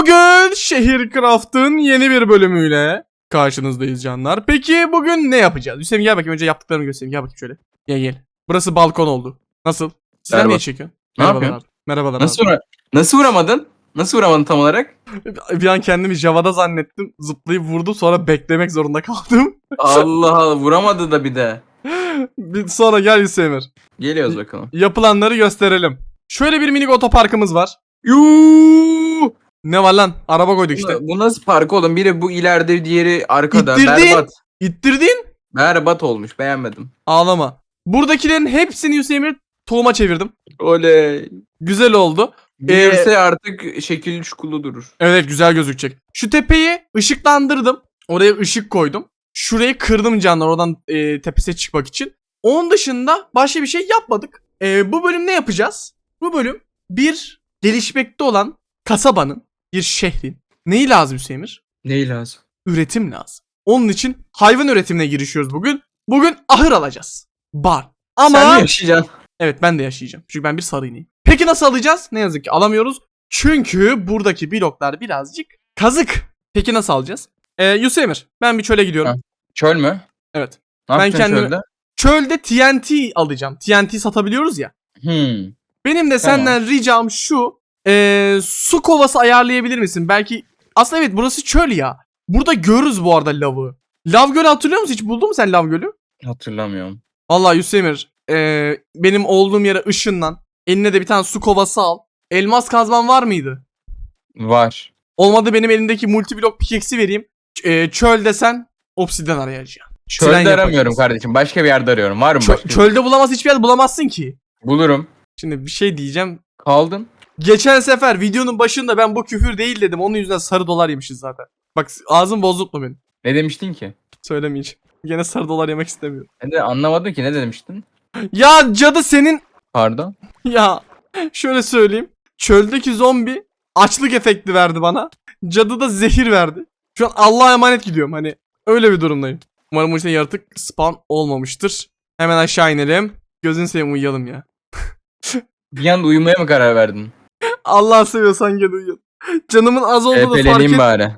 Bugün Şehir Craft'ın yeni bir bölümüyle karşınızdayız canlar. Peki bugün ne yapacağız? Hüseyin gel bakayım önce yaptıklarımı göstereyim. Gel bakayım şöyle. Gel gel. Burası balkon oldu. Nasıl? Sen Merhaba. niye çekiyorsun? Ne Merhabalar yapıyorsun? abi. Merhabalar Nasıl, vura- nasıl vuramadın? Nasıl vuramadın tam olarak? abi. Bir an kendimi Java'da zannettim. Zıplayıp vurdum sonra beklemek zorunda kaldım. Allah Allah vuramadı da bir de. Bir sonra gel Hüseyin. Geliyoruz bakalım. Yapılanları gösterelim. Şöyle bir minik otoparkımız var. Yuuu. Ne var lan? Araba koyduk işte. Bu, nasıl park oğlum? Biri bu ileride diğeri arkada. İttirdin. Berbat. İttirdin. Berbat olmuş beğenmedim. Ağlama. Buradakilerin hepsini Hüseyin tohuma çevirdim. Oley. Güzel oldu. Büyürse artık şekilli çukurlu durur. Evet güzel gözükecek. Şu tepeyi ışıklandırdım. Oraya ışık koydum. Şurayı kırdım canlar oradan e, tepesine çıkmak için. Onun dışında başka bir şey yapmadık. E, bu bölüm ne yapacağız? Bu bölüm bir gelişmekte olan kasabanın, bir şehrin neyi lazım Hüseyin'ir? Neyi lazım? Üretim lazım. Onun için hayvan üretimine girişiyoruz bugün. Bugün ahır alacağız. Bar. Ama Sen mi yaşayacaksın? Evet ben de yaşayacağım. Çünkü ben bir sarı ineğim. Peki nasıl alacağız? Ne yazık ki alamıyoruz. Çünkü buradaki bloklar birazcık kazık. Peki nasıl alacağız? Ee, Yusemir ben bir çöle gidiyorum. Ha. Çöl mü? Evet. Ne Ben kendimi- çölde? Çölde TNT alacağım. TNT satabiliyoruz ya. Hmm. Benim de Tamam. senden ricam şu. Ee, su kovası ayarlayabilir misin? Belki aslında evet burası çöl ya. Burada görürüz bu arada lavı. Lav Gölü hatırlıyor musun? Hiç buldun mu sen Lav Gölü? Hatırlamıyorum. Vallahi Yusemir ee, benim olduğum yere ışınlan. Eline de bir tane su kovası al. Elmas kazman var mıydı? Var. Olmadı benim elimdeki multiblok pickaxe'i vereyim. Ç- e, çöl desen obsidyen arayacağım. Çölde Tren aramıyorum kardeşim. Başka bir yerde arıyorum. Var mı Çö- başka? çölde bulamaz hiçbir yerde bulamazsın ki. Bulurum. Şimdi bir şey diyeceğim. Kaldın. Geçen sefer videonun başında ben bu küfür değil dedim. Onun yüzünden sarı dolar yemişiz zaten. Bak ağzım bozultma beni. Ne demiştin ki? Söylemeyeceğim. Gene sarı dolar yemek istemiyorum. Ben de anlamadım ki ne demiştin? Ya cadı senin... Pardon. Ya şöyle söyleyeyim. Çöldeki zombi açlık efekti verdi bana. Cadı da zehir verdi. Şu an Allah'a emanet gidiyorum hani. Öyle bir durumdayım. Umarım bu işte yaratık spawn olmamıştır. Hemen aşağı inelim. Gözün seveyim uyuyalım ya. Bir anda uyumaya mı karar verdin? Allah seviyorsan gel uyu. Canımın az olduğunu fark Epeleneyim et. bari.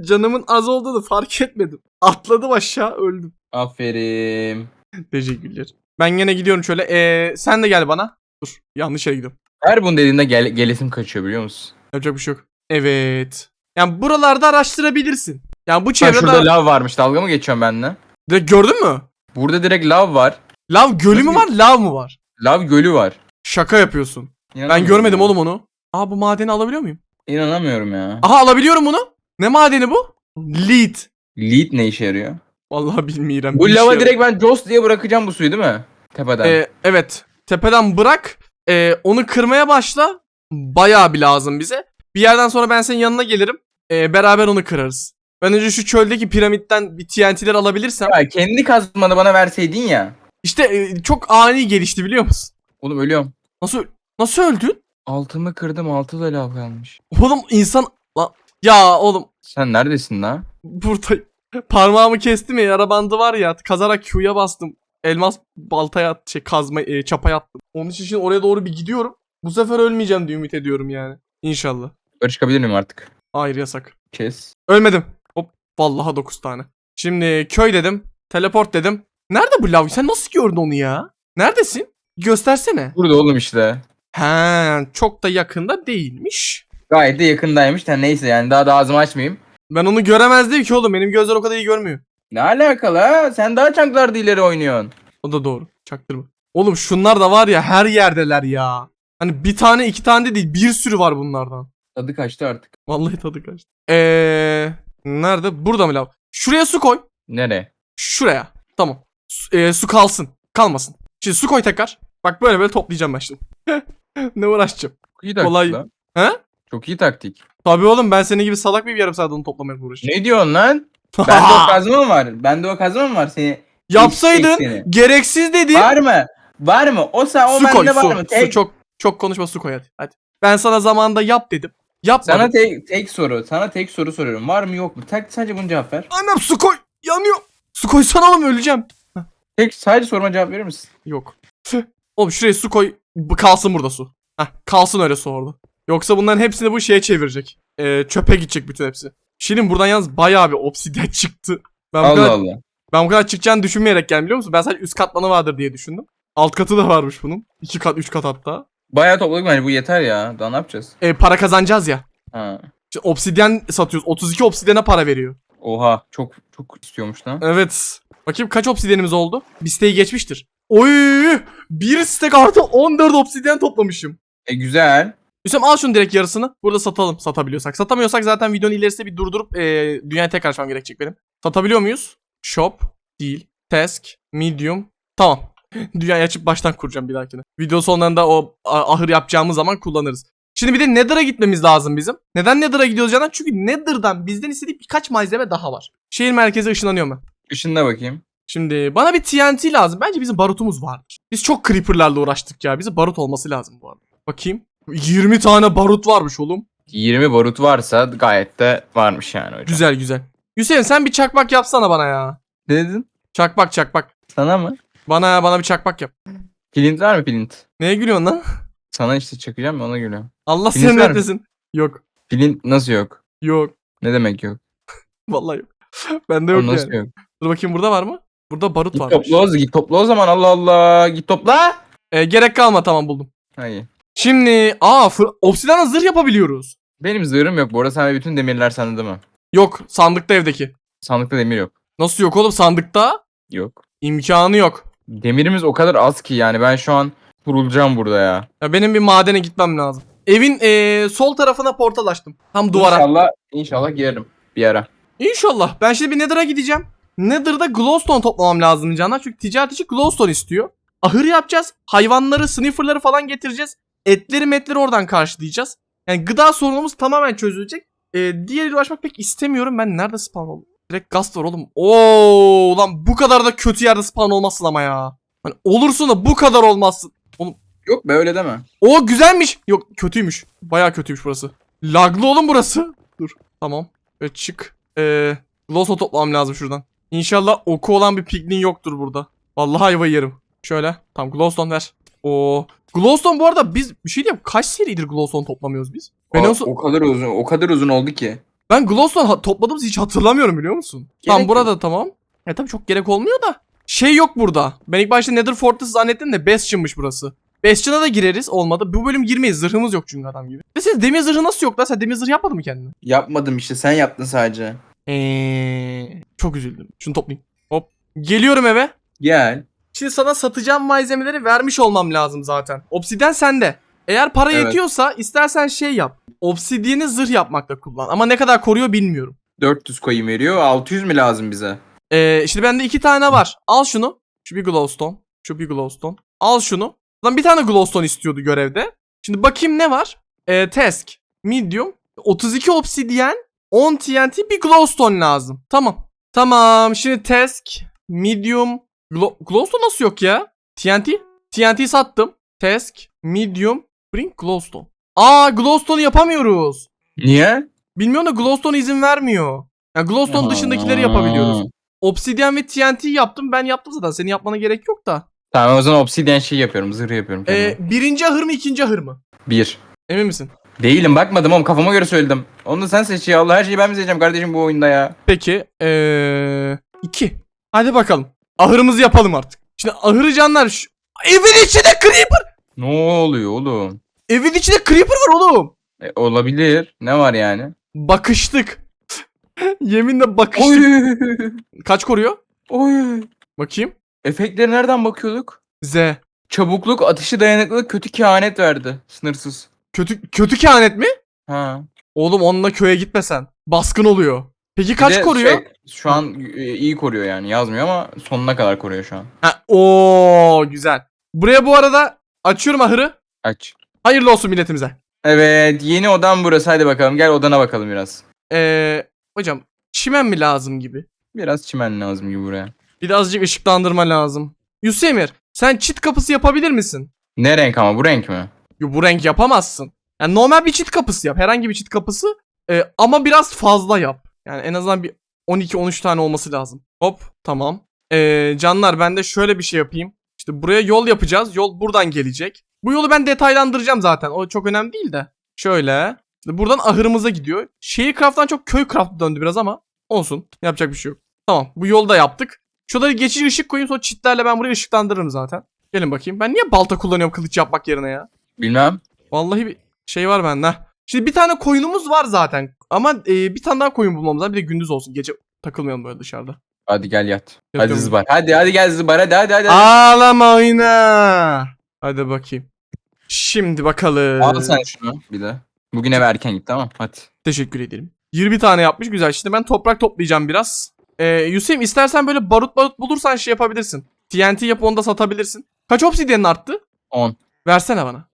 Canımın az olduğunu fark etmedim. Atladım aşağı öldüm. Aferin. Teşekkürler. Ben gene gidiyorum şöyle. Ee, sen de gel bana. Dur yanlış yere gidiyorum. Her bunu dediğinde gel gelesim kaçıyor biliyor musun? Yapacak bir şey yok. Evet. Yani buralarda araştırabilirsin. Yani bu çevrede... şurada lav varmış dalga mı geçiyorum benimle? Direkt gördün mü? Burada direkt lav var. Lav gölü mü var, lav mı var? Lav gölü var. Şaka yapıyorsun. Ben İnanamıyorum görmedim ya. oğlum onu. Aa bu madeni alabiliyor muyum? İnanamıyorum ya. Aha alabiliyorum bunu. Ne madeni bu? Lead. Lead ne işe yarıyor? Vallahi bilmiyorum. Bu Bir lava şey- direkt ben Joss diye bırakacağım bu suyu değil mi? Tepeden. Ee, evet. Tepeden bırak. Ee, onu kırmaya başla. Bayağı bir lazım bize. Bir yerden sonra ben senin yanına gelirim. Ee, beraber onu kırarız. Ben önce şu çöldeki piramitten bir TNT'ler alabilirsem. Ya kendi kazmanı bana verseydin ya. İşte e, çok ani gelişti biliyor musun? Oğlum ölüyorum. Nasıl nasıl öldün? Altımı kırdım altı da lav kalmış. Oğlum insan... La... Ya oğlum Sen neredesin la? burada parmağımı kestim ya yara bandı var ya kazarak Q'ya bastım. Elmas baltaya at, şey kazma e, çapaya attım. Onun için şimdi oraya doğru bir gidiyorum. Bu sefer ölmeyeceğim diye ümit ediyorum yani. İnşallah. Yukarı çıkabilir miyim artık? Hayır yasak. Kes. Ölmedim. Hop vallahi 9 tane. Şimdi köy dedim. Teleport dedim. Nerede bu lav? Sen nasıl gördün onu ya? Neredesin? Göstersene. Burada oğlum işte. He, çok da yakında değilmiş. Gayet de yakındaymış. Ha, neyse yani daha da ağzımı açmayayım. Ben onu göremezdim ki oğlum. Benim gözler o kadar iyi görmüyor. Ne alakalı ha? Sen daha çanklarda ileri oynuyorsun. O da doğru. Çaktırma. Oğlum şunlar da var ya her yerdeler ya. Hani bir tane iki tane de değil bir sürü var bunlardan. Tadı kaçtı artık. Vallahi tadı kaçtı. Eee nerede? Burada mı lav? Şuraya su koy. Nereye? Şuraya. Tamam. Su, eee, su kalsın. Kalmasın. Şimdi su koy tekrar. Bak böyle böyle toplayacağım ben şimdi. ne uğraşacağım. İyi taktik Kolay. lan. He? Çok iyi taktik. Tabii oğlum ben senin gibi salak bir yarım saat onu toplamaya uğraşacağım. Ne diyorsun lan? Bende o kazma mı var? Bende o kazma mı var seni? Yapsaydın seni. gereksiz dedim. Var mı? Var mı? O sen o su koy bende var su. mı? Su Tek, çok çok konuşma su koy hadi. hadi. Ben sana zamanında yap dedim. Yapmadın. sana tek, tek soru. Sana tek soru soruyorum. Var mı yok mu? Tek sadece bunu cevap ver. Annem su koy. Yanıyor. Su koysana oğlum öleceğim. Tek sadece soruma cevap verir misin? Yok. Oğlum şuraya su koy. Bu kalsın burada su. Heh, kalsın öyle su orada. Yoksa bunların hepsini bu şeye çevirecek. e, çöpe gidecek bütün hepsi. Şimdi buradan yalnız bayağı bir obsidyen çıktı. Ben bu Allah kadar, Allah. ben bu kadar çıkacağını düşünmeyerek geldim biliyor musun? Ben sadece üst katmanı vardır diye düşündüm. Alt katı da varmış bunun. 2 kat 3 kat hatta. Bayağı topladık bence bu yeter ya. Daha ne yapacağız? E, para kazanacağız ya. Ha. Şimdi obsidyen satıyoruz. 32 obsidyene para veriyor. Oha çok çok istiyormuş lan. Evet. Bakayım kaç obsidyenimiz oldu? Bir siteyi geçmiştir. Oy! Bir stek artı 14 obsidyen toplamışım. E güzel. Hüsam al şunu direkt yarısını. Burada satalım satabiliyorsak. Satamıyorsak zaten videonun ilerisinde bir durdurup e, dünyaya tekrar açmam gerekecek benim. Satabiliyor muyuz? Shop, deal, task, medium. Tamam. Dünyayı açıp baştan kuracağım bir dahakine. Video sonlarında o ahır yapacağımız zaman kullanırız. Şimdi bir de Nether'a gitmemiz lazım bizim. Neden Nether'a gidiyoruz Canan? Çünkü Nether'dan bizden istediği birkaç malzeme daha var. Şehir merkezi ışınlanıyor mu? Işınla bakayım. Şimdi bana bir TNT lazım. Bence bizim barutumuz vardır. Biz çok creeper'larla uğraştık ya. Bize barut olması lazım bu arada. Bakayım. 20 tane barut varmış oğlum. 20 barut varsa gayet de varmış yani hocam. Güzel güzel. Hüseyin sen bir çakmak yapsana bana ya. Ne dedin? Çakmak çakmak. Sana mı? Bana bana bir çakmak yap. Plint var mı plint? Neye gülüyorsun lan? Sana işte çakacağım ya ona gülüyorum. Allah Plint seni var mı? Yok. Plint nasıl yok? Yok. Ne demek yok? Vallahi yok. Bende Oğlum yok nasıl yani. yok? Dur bakayım burada var mı? Burada barut Git varmış. topla o git topla o zaman Allah Allah. Git topla. Ee, gerek kalma tamam buldum. Hayır. Şimdi aa fır- obsidianla zırh yapabiliyoruz. Benim zırhım yok bu arada sen bütün demirler sende değil mi? Yok sandıkta evdeki. Sandıkta demir yok. Nasıl yok oğlum sandıkta? Yok. İmkanı yok. Demirimiz o kadar az ki yani ben şu an kurulacağım burada ya. Ya benim bir madene gitmem lazım. Evin eee, sol tarafına portal açtım. Tam duvara. İnşallah, inşallah girerim bir ara. İnşallah. Ben şimdi bir Nether'a gideceğim. Nether'da glowstone toplamam lazım canlar. Çünkü ticaret için glowstone istiyor. Ahır yapacağız. Hayvanları, sniffer'ları falan getireceğiz. Etleri metleri oradan karşılayacağız. Yani gıda sorunumuz tamamen çözülecek. Ee, diğeriyle uğraşmak pek istemiyorum. Ben nerede spawn oldum? Direkt gast var oğlum. Oo lan bu kadar da kötü yerde spawn olmazsın ama ya. Hani olursun da bu kadar olmazsın. Yok be öyle deme. O güzelmiş. Yok kötüymüş. Baya kötüymüş burası. Laglı oğlum burası. Dur. Tamam. Ve çık. Ee, Glowstone toplamam lazım şuradan. İnşallah oku olan bir piglin yoktur burada. Vallahi ayvayı yerim. Şöyle. Tamam Glowstone ver. Oo. Glowstone bu arada biz bir şey diyeyim. Kaç seridir Glowstone toplamıyoruz biz? Ben, o, en son- o kadar uzun o kadar uzun oldu ki. ben Glowstone ha- topladığımızı hiç hatırlamıyorum biliyor musun? tamam yok. burada tamam. Ya tabii çok gerek olmuyor da. Şey yok burada. Ben ilk başta Nether Fortress zannettim de Bastion'mış burası. Bastion'a da gireriz olmadı. Bu bölüm girmeyiz. Zırhımız yok çünkü adam gibi. Ve siz demir zırhı nasıl yok lan? Sen demir zırh yapmadın mı kendine? Yapmadım işte sen yaptın sadece. Eee çok üzüldüm. Şunu toplayayım. Hop. Geliyorum eve. Gel. Şimdi sana satacağım malzemeleri vermiş olmam lazım zaten. Obsidyen sende. Eğer para Evet. yetiyorsa istersen şey yap. Obsidyeni zırh yapmakta kullan. Ama ne kadar koruyor bilmiyorum. 400 coin veriyor 600 mi lazım bize? Ee, şimdi bende iki tane var. Al şunu. Şu bir glowstone. Şu bir glowstone. Al şunu. Lan bir tane glowstone istiyordu görevde. Şimdi bakayım ne var? Ee, task. Medium. 32 obsidyen. 10 TNT bir glowstone lazım. Tamam. Tamam. Şimdi task. Medium. Glow glowstone nasıl yok ya? TNT. TNT sattım. Task. Medium. Bring glowstone. Aa glowstone yapamıyoruz. Niye? Bilmiyorum da glowstone izin vermiyor. Yani glowstone dışındakileri yapabiliyoruz. Obsidian ve TNT yaptım. Ben yaptım zaten. Senin yapmana gerek yok da. Tamam o zaman obsidian şey yapıyorum zırh yapıyorum. Ee, birinci ahır mı ikinci ahır mı? Bir. Emin misin? Değilim bakmadım oğlum kafama göre söyledim. Onu da sen seç ya Allah her şeyi ben mi seçeceğim kardeşim bu oyunda ya. Peki. Ee, iki. Hadi bakalım. Ahırımızı yapalım artık. Şimdi ahırı canlar. Şu... Evin içinde creeper. Ne oluyor oğlum? Evin içinde creeper var oğlum. E, olabilir. Ne var yani? Bakıştık. Yeminle bakıştık. Oy. Kaç koruyor? Oy. Bakayım. Efektleri nereden bakıyorduk? Z. Çabukluk, atışı dayanıklılık, kötü kehanet verdi. Sınırsız. Kötü kötü kehanet mi? Ha. Oğlum onunla köye gitmesen. Baskın oluyor. Peki kaç de koruyor? şey, şu an e, iyi koruyor yani yazmıyor ama sonuna kadar koruyor şu an. Ha, oo güzel. Buraya bu arada açıyorum ahırı. Aç. Hayırlı olsun milletimize. Evet yeni odam burası hadi bakalım gel odana bakalım biraz. Ee, hocam çimen mi lazım gibi? Biraz çimen lazım gibi buraya. Birazcık ışıklandırma lazım. Yusemir sen çit kapısı yapabilir misin? Ne renk ama bu renk mi? Bu renk yapamazsın. Yani normal bir çit kapısı yap. Herhangi bir çit kapısı. Ee, ama biraz fazla yap. Yani en azından bir 12-13 tane olması lazım. Hop tamam. Ee, canlar ben de şöyle bir şey yapayım. İşte buraya yol yapacağız. Yol buradan gelecek. Bu yolu ben detaylandıracağım zaten. O çok önemli değil de. Şöyle. Buradan ahırımıza gidiyor. Şehir craft'tan çok köy craft döndü biraz ama olsun. Yapacak bir şey yok. Tamam bu yolu da yaptık. Şurada geçici ışık koyayım sonra çitlerle ben burayı ışıklandırırım zaten. Gelin bakayım. Ben niye balta kullanıyorum kılıç yapmak yerine ya? Bilmem. Vallahi bir şey var bende. Şimdi bir tane koyunumuz var zaten. Ama e, bir tane daha koyun bulmamız lazım. Bir de gündüz olsun. Gece takılmayalım böyle dışarıda. Hadi gel yat. Hadi Yatıyorum. zıbar. Hadi hadi gel zıbar. Hadi hadi hadi. Ağlama oyna. Hadi bakayım. Şimdi bakalım. Al sen şunu bir de. Bugün eve erken git tamam Hadi. Teşekkür ederim. 20 tane yapmış güzel. Şimdi ben toprak toplayacağım biraz. Ee, Hüseyin istersen böyle barut barut bulursan şey yapabilirsin. TNT yapıp onu da satabilirsin. Kaç obsidiyenin arttı? 10. Versene bana.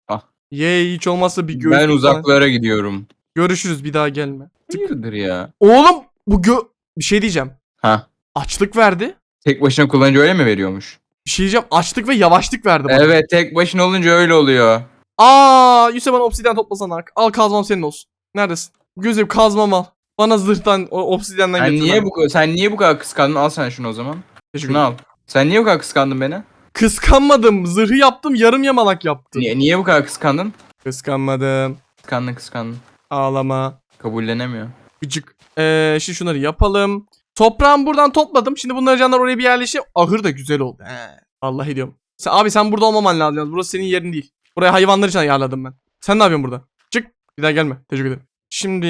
Yey hiç olmazsa bir göğüs. Ben falan. uzaklara gidiyorum. Görüşürüz bir daha gelme. Hayırdır ya? Oğlum bu gö... Bir şey diyeceğim. Ha. Açlık verdi. Tek başına kullanınca öyle mi veriyormuş? Bir şey diyeceğim. Açlık ve yavaşlık verdi bana. Evet tek başına olunca öyle oluyor. Aa, Yusuf bana obsidyen toplasana. Al kazmam senin olsun. Neredesin? Gözüm kazmam al. Bana zırhtan, obsidyenden Sen getir. niye lan. bu sen niye bu kadar kıskandın? Al sen şunu o zaman. Teşekkür Şunu al. Sen niye bu kadar kıskandın beni? Kıskanmadım. Zırhı yaptım. Yarım yamalak yaptım. Niye, niye bu kadar kıskandın? Kıskanmadım. Kıskandın kıskandın. Ağlama. Kabullenemiyor. Gıcık. Ee, şimdi şunları yapalım. Toprağımı buradan topladım. Şimdi bunları canlar oraya bir yerleşir. Ahır da güzel oldu. He. Vallahi diyorum. Sen, abi sen burada olmaman lazım. Burası senin yerin değil. Buraya hayvanlar için ayarladım ben. Sen ne yapıyorsun burada? Çık. Bir daha gelme. Teşekkür ederim. Şimdi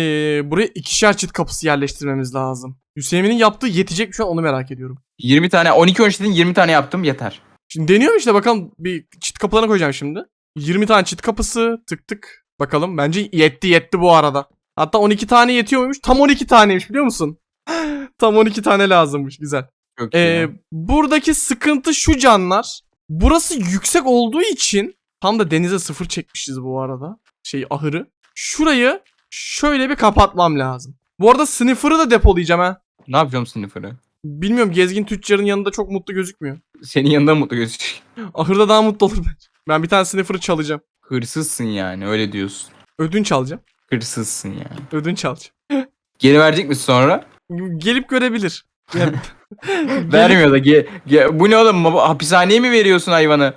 buraya ikişer çit kapısı yerleştirmemiz lazım. Hüseyin'in yaptığı yetecek mi şu an onu merak ediyorum. 20 tane 12 13 dedin 20 tane yaptım yeter. Şimdi deniyorum işte bakalım bir çit kapılarına koyacağım şimdi. 20 tane çit kapısı tık tık. Bakalım bence yetti yetti bu arada. Hatta 12 tane yetiyor muymuş? Tam 12 taneymiş biliyor musun? Tam 12 tane lazımmış güzel. Çok. Ee, ya. buradaki sıkıntı şu canlar. Burası yüksek olduğu için tam da denize sıfır çekmişiz bu arada. Şey ahırı. Şurayı şöyle bir kapatmam lazım. Bu arada sniffer'ı da depolayacağım ha. Ne yapacağım sınıfını? Bilmiyorum gezgin tüccarın yanında çok mutlu gözükmüyor. Senin yanında mutlu gözüküyor. Ahırda daha mutlu olur bence. Ben bir tane sniffer'ı çalacağım. Hırsızsın yani öyle diyorsun. Ödünç alacağım. Hırsızsın yani. Ödünç alacağım. Geri verecek misin sonra? Gelip görebilir. Yani, Vermiyor da. Ge- ge- bu ne oğlum? Hapishaneye mi veriyorsun hayvanı?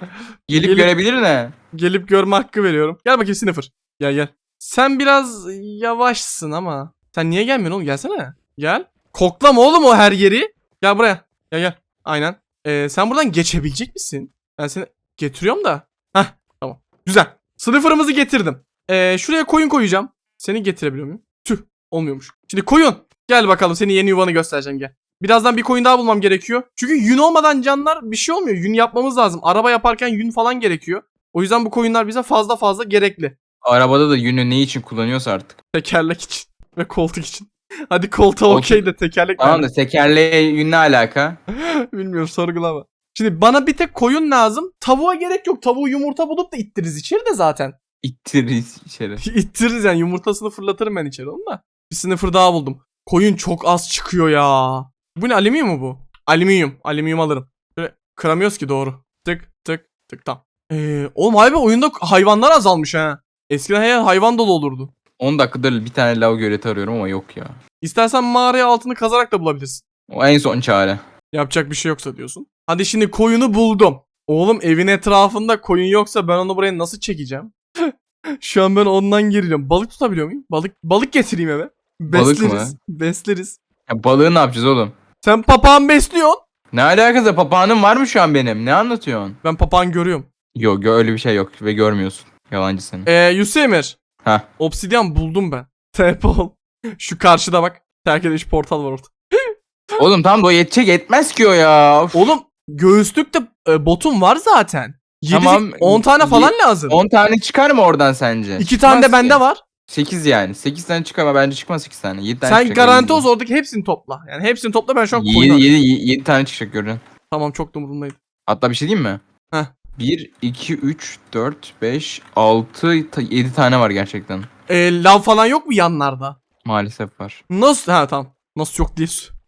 Gelip, Gelip- görebilir ne? gelip görme hakkı veriyorum. Gel bakayım sniffer. Gel gel. Sen biraz yavaşsın ama. Sen niye gelmiyorsun oğlum? Gelsene. Gel. Koklama oğlum o her yeri. Gel buraya. Gel gel. Aynen. Ee, sen buradan geçebilecek misin? Ben seni getiriyorum da. Heh tamam. Güzel. Sniffer'ımızı getirdim. Ee, şuraya koyun koyacağım. Seni getirebiliyor muyum? Tüh. Olmuyormuş. Şimdi koyun. Gel bakalım senin yeni yuvanı göstereceğim gel. Birazdan bir koyun daha bulmam gerekiyor. Çünkü yün olmadan canlar bir şey olmuyor. Yün yapmamız lazım. Araba yaparken yün falan gerekiyor. O yüzden bu koyunlar bize fazla fazla gerekli. Arabada da yünü ne için kullanıyorsa artık. Tekerlek için ve koltuk için. Hadi koltuğa okey de tekerlek Tamam da tekerleğe ne alaka? Bilmiyorum sorgulama. Şimdi bana bir tek koyun lazım. Tavuğa gerek yok. Tavuğu yumurta bulup da ittiririz içeri de zaten. İttiririz içeri. ittiririz yani yumurtasını fırlatırım ben içeri onu da. Bir sniffer daha buldum. Koyun çok az çıkıyor ya. Bu ne alüminyum mu bu? Alüminyum. Alüminyum alırım. Böyle kıramıyoruz ki doğru. Tık tık tık tam. Ee, oğlum harbi oyunda hayvanlar azalmış ha. Eskiden her hayvan dolu olurdu. 10 dakikadır bir tane lav göleti arıyorum ama yok ya. İstersen mağaraya altını kazarak da bulabilirsin. O en son çare. Yapacak bir şey yoksa diyorsun. Hadi şimdi koyunu buldum. Oğlum evin etrafında koyun yoksa ben onu buraya nasıl çekeceğim? Şu an ben ondan geriliyorum. Balık tutabiliyor muyum? Balık balık getireyim eve. Balık mı? Besleriz. Besleriz. Ya balığı ne yapacağız oğlum? Sen papağan besliyorsun. Ne alakası papağanım var mı şu an benim? Ne anlatıyorsun? Ben papağan görüyorum. Yok öyle bir şey yok ve görmüyorsun. Yalancı senin. Ee Yusemir. Heh. Obsidyen buldum ben. TP ol. Şu karşıda bak. Terk edilmiş portal var orada. Oğlum tam o yetecek yetmez ki o ya. Of. Oğlum göğüslükte e, botum var zaten. 7 Tamam, 10 tane falan lazım. 10 tane çıkar mı oradan sence? 2 tane de bende var. 8 yani. 8 tane çıkar ama bence çıkmaz 8 tane. 7 tane Sen çıkacak, garanti emin olsun oradaki hepsini topla. Yani hepsini topla ben şu an değilim. koyun 7, alayım. 7, 7 tane çıkacak göreceksin. Tamam çok da umurumdaydı. Hatta bir şey diyeyim mi? Heh. 1, 2, 3, 4, 5, 6, 7 tane var gerçekten. Ee, lav falan yok mu yanlarda? Maalesef var. Nasıl? Ha tamam. Nasıl yok diye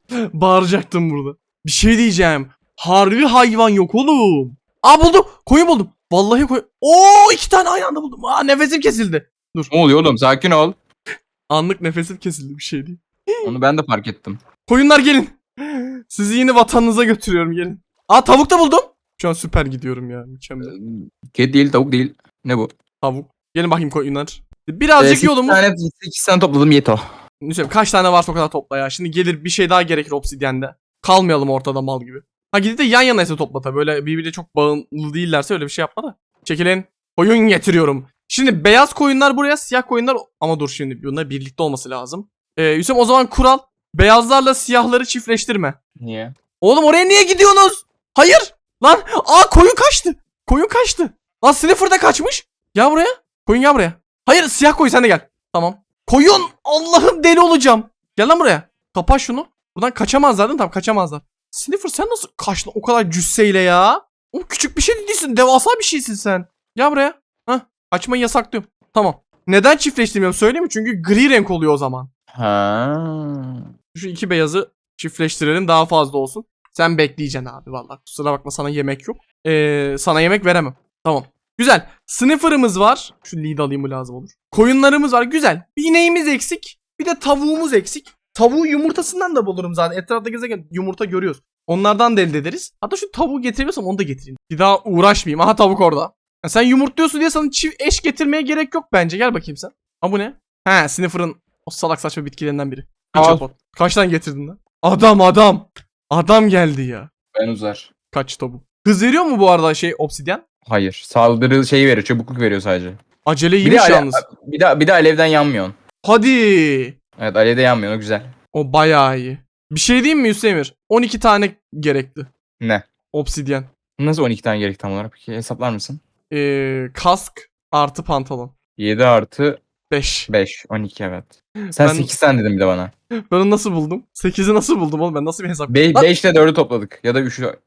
bağıracaktım burada. Bir şey diyeceğim. Harbi hayvan yok oğlum. Aa buldum. Koyun buldum. Vallahi koyun. Oo iki tane aynı anda buldum. Aa nefesim kesildi. Ne oluyor oğlum? Sakin ol. Anlık nefesim kesildi bir şey değil. Onu ben de fark ettim. Koyunlar gelin. Sizi yine vatanınıza götürüyorum gelin. Aa tavuk da buldum. Şu an süper gidiyorum ya. Mükemmel. Kedi değil, tavuk değil. Ne bu? Tavuk. Gelin bakayım koyunlar. Birazcık Ee, yolumuz... Tane, sekiz tane topladım yeto. Neyse, kaç tane varsa o kadar topla ya. Şimdi gelir bir şey daha gerekir obsidyende. Kalmayalım ortada mal gibi. Ha gidip de yan yanaysa topla tabii. Böyle birbirine çok bağımlı değillerse öyle bir şey yapma da. Çekilin. Koyun getiriyorum. Şimdi beyaz koyunlar buraya, siyah koyunlar... Ama dur şimdi bunlar birlikte olması lazım. Ee, Hüsam o zaman kural. Beyazlarla siyahları çiftleştirme. Niye? Oğlum oraya niye gidiyorsunuz? Hayır. Lan aa koyun kaçtı. Koyun kaçtı. Lan Sniffer da kaçmış. Gel buraya. Koyun gel buraya. Hayır siyah koyun sen de gel. Tamam. Koyun Allah'ım deli olacağım. Gel lan buraya. Kapa şunu. Buradan kaçamazlar değil mi? Tamam kaçamazlar. Sniffer sen nasıl kaçtın o kadar cüsseyle ya? Oğlum küçük bir şey değilsin. Devasa bir şeysin sen. Gel buraya. Hah. Kaçmayı yasaklıyorum. Tamam. Neden çiftleştirmiyorum söyleyeyim mi? Çünkü gri renk oluyor o zaman. Ha. Şu iki beyazı çiftleştirelim daha fazla olsun. Sen bekleyeceksin abi vallahi. Kusura bakma sana yemek yok. Ee, sana yemek veremem. Tamam. Güzel. Sniffer'ımız var. Şu lead alayım mı lazım olur. Koyunlarımız var. Güzel. Bir ineğimiz eksik. Bir de tavuğumuz eksik. Tavuğu yumurtasından da bulurum zaten. Etrafta gezerken yumurta görüyoruz. Onlardan da elde ederiz. Hatta şu tavuğu getirebiliyorsam onu da getireyim. Bir daha uğraşmayayım. Aha tavuk orada. Ya sen yumurtluyorsun diye sana çift eş getirmeye gerek yok bence. Gel bakayım sen. Ha bu ne? He Sniffer'ın o salak saçma bitkilerinden biri. Kaç tane getirdin lan? Adam adam. Adam geldi ya. Ben uzar. Kaç tavuk. Hız veriyor mu bu arada şey obsidyen? Hayır. Saldırı şeyi veriyor. Çabukluk veriyor sadece. Acele Bir de, iyiymiş ale- yalnız. bir de bir de alevden yanmıyorsun. Hadi. Evet alevde yanmıyor. O güzel. O bayağı iyi. Bir şey diyeyim mi Hüseyin'ir? 12 tane gerekti. Ne? Obsidyen. Nasıl 12 tane gerek tam olarak? Peki hesaplar mısın? Ee, kask artı pantolon. 7 artı 5. 5. 12 evet. Sen Ben- 8 tane dedin bir de bana. Ben onu nasıl buldum? 8'i nasıl buldum oğlum ben nasıl bir hesap? 5 Lan, ile 4'ü topladık. Ya da 3'ü.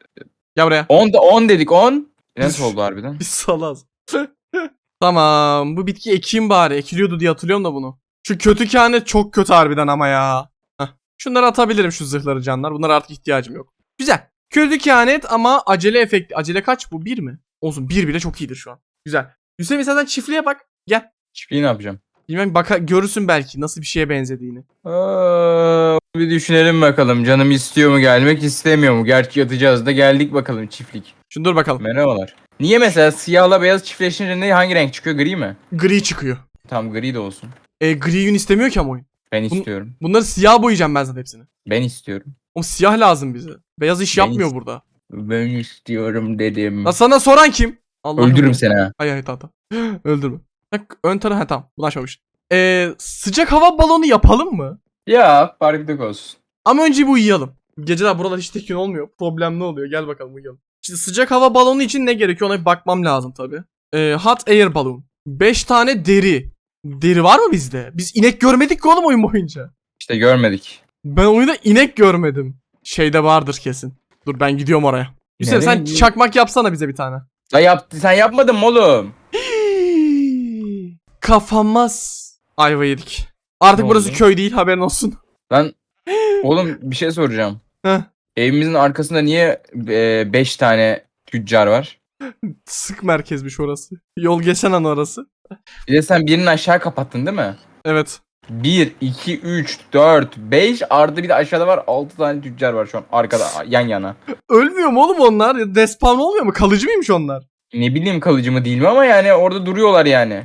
Gel buraya. 10 da 10 dedik 10. Nasıl oldu harbiden? Biz salaz. tamam bu bitki ekeyim bari. Ekiliyordu diye hatırlıyorum da bunu. Şu kötü kehanet çok kötü harbiden ama ya. Heh. Şunları atabilirim şu zırhları canlar. Bunlara artık ihtiyacım yok. Güzel. Kötü kehanet ama acele efekti. Acele kaç bu? 1 mi? Olsun 1 bile çok iyidir şu an. Güzel. Hüseyin sen çiftliğe bak. Gel. Çiftliği ne yapacağım? Bilmem baka görürsün belki nasıl bir şeye benzediğini. Aa, bir düşünelim bakalım. Canım istiyor mu gelmek istemiyor mu? Gerçi yatacağız da geldik bakalım çiftlik. Şimdi dur bakalım. Merhabalar. Niye mesela siyahla beyaz çiftleşince ne hangi renk çıkıyor? Gri mi? Gri çıkıyor. Tamam gri de olsun. E, gri yün istemiyor ki ama oyun. Ben Bunu- istiyorum. Bunları siyah boyayacağım ben zaten hepsini. Ben istiyorum. O siyah lazım bize. Beyaz iş Ben yapmıyor ist- burada. Ben istiyorum dedim. Lan sana soran kim? Allah'ım. Öldürürüm seni ha. Hayır hayır tamam tamam. Öldürme. Bak ön tarafı ha tamam. Bunu açmamış. Ee, sıcak hava balonu yapalım mı? Ya farklılık olsun. Ama önce bir uyuyalım. Geceler buralar hiç tekin olmuyor. Problem ne oluyor? Gel bakalım uyuyalım. Şimdi sıcak hava balonu için ne gerekiyor ona bir bakmam lazım tabi. Ee, hot air balloon. 5 tane deri. Deri var mı bizde? Biz inek görmedik ki oğlum oyun boyunca. İşte görmedik. Ben oyunda inek görmedim. Şeyde vardır kesin. Dur ben gidiyorum oraya. Hüseyin sen çakmak yapsana bize bir tane. Sen, yaptı, sen yapmadın mı oğlum? Kafamaz. Ayva yedik. Artık Ne burası oldu? köy değil haberin olsun. Lan oğlum bir şey soracağım. Heh. Evimizin arkasında niye 5 tane tüccar var? Sık merkezmiş orası. Yol geçen an orası. Bir de sen birini aşağı kapattın değil mi? Evet. 1, 2, 3, 4, 5 artı bir de aşağıda var 6 tane tüccar var şu an arkada yan yana. Ölmüyor mu oğlum onlar? Despawn olmuyor mu? Kalıcı mıymış onlar? Ne bileyim kalıcı mı değil mi ama yani orada duruyorlar yani.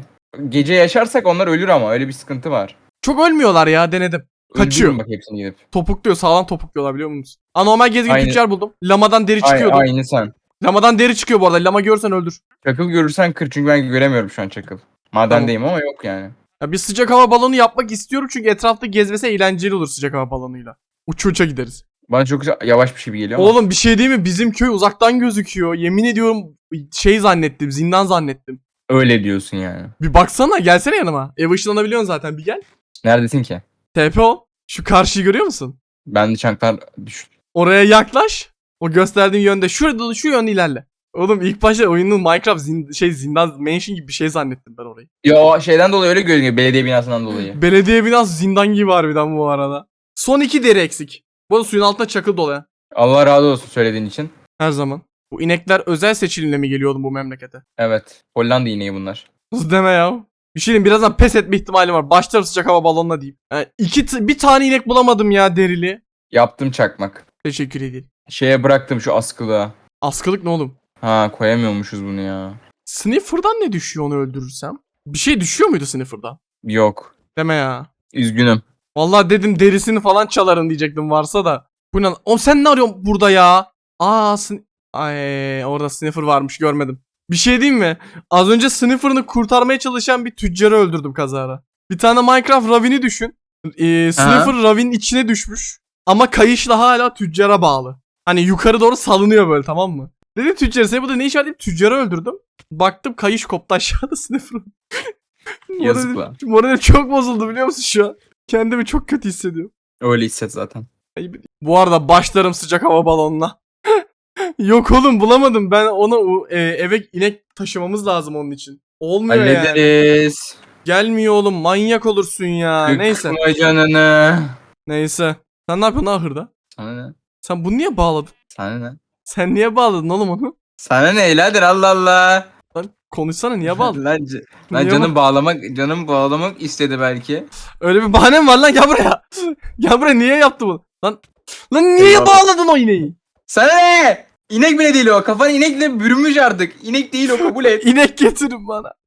Gece yaşarsak onlar ölür ama öyle bir sıkıntı var. Çok ölmüyorlar ya denedim. Kaçıyor. Bak hepsini gidip. Topukluyor sağlam topukluyorlar biliyor musun? Anormal gezgin Aynı. tüccar buldum. Lamadan deri Ay, çıkıyordu. aynı sen. Lamadan deri çıkıyor bu arada. Lama görürsen öldür. Çakıl görürsen kır çünkü ben göremiyorum şu an çakıl. Madendeyim ama yok yani. Ya bir sıcak hava balonu yapmak istiyorum çünkü etrafta gezmesi eğlenceli olur sıcak hava balonuyla. Uça uça gideriz. Bana çok yavaş bir şey geliyor ama. Oğlum bir şey değil mi? Bizim köy uzaktan gözüküyor. Yemin ediyorum şey zannettim. Zindan zannettim. Öyle diyorsun yani. Bir baksana gelsene yanıma. Ev ışınlanabiliyorsun zaten bir gel. Neredesin ki? TP ol. Şu karşıyı görüyor musun? Ben de çanklar düştü. Oraya yaklaş. O gösterdiğim yönde şurada şu yönde ilerle. Oğlum ilk başta oyunun Minecraft zin- şey zindan mansion gibi bir şey zannettim ben orayı. Ya o şeyden dolayı öyle görünüyor belediye binasından dolayı. Belediye binası zindan gibi harbiden bu arada. Son iki deri eksik. Bu arada suyun altında çakıl dolu ya. Allah razı olsun söylediğin için. Her zaman. Bu inekler özel seçilimle mi geliyordu bu memlekete? Evet. Hollanda ineği bunlar. Nasıl deme ya? Bir şey diyeyim birazdan pes etme ihtimalim var. Başlarım sıcak hava balonuna diyeyim. Yani iki bir tane inek bulamadım ya derili. Yaptım çakmak. Teşekkür ederim. Şeye bıraktım şu askılığa. Askılık ne oğlum? Ha koyamıyormuşuz bunu ya. Sniffer'dan ne düşüyor onu öldürürsem? Bir şey düşüyor muydu Sniffer'dan? Yok. Deme ya. Üzgünüm. Vallahi dedim derisini falan çalarım diyecektim varsa da. Bu ne? Oğlum sen ne arıyorsun burada ya? Aa sn- Ay orada sniffer varmış görmedim. Bir şey diyeyim mi? Az önce sniffer'ını kurtarmaya çalışan bir tüccarı öldürdüm kazara. Bir tane Minecraft Ravin'i düşün. Ee, sniffer Ravin'in içine düşmüş. Ama kayışla hala tüccara bağlı. Hani yukarı doğru salınıyor böyle tamam mı? Dedim tüccara sen burada ne iş var deyip tüccarı öldürdüm. Baktım kayış koptu aşağıda sniffer'ın. Yazık Moralim- lan. Moralim çok bozuldu biliyor musun şu an? Kendimi çok kötü hissediyorum. Öyle hisset zaten. Bu arada başlarım sıcak hava balonuna. Yok oğlum bulamadım. Ben onu e, eve inek taşımamız lazım onun için. Olmuyor yani. Hallederiz. Gelmiyor oğlum manyak olursun ya. Neyse. Sıkma canını. Neyse. Sen ne yapıyorsun ahırda? Sana ne? Sen bunu niye bağladın? Sana ne? Sen niye bağladın oğlum onu? Sana ne Eladir Allah Allah. Lan konuşsana niye bağladın? lan, c- lan Niye canım bağlamak canım bağlamak istedi belki. Öyle bir bahanem var lan gel buraya. gel buraya niye yaptı bunu? Lan Lan niye Eyvallah. bağladın o ineği? Sana ne? İnek bile değil o. Kafan inekle bürünmüş artık. İnek değil o kabul et. İnek getirin bana.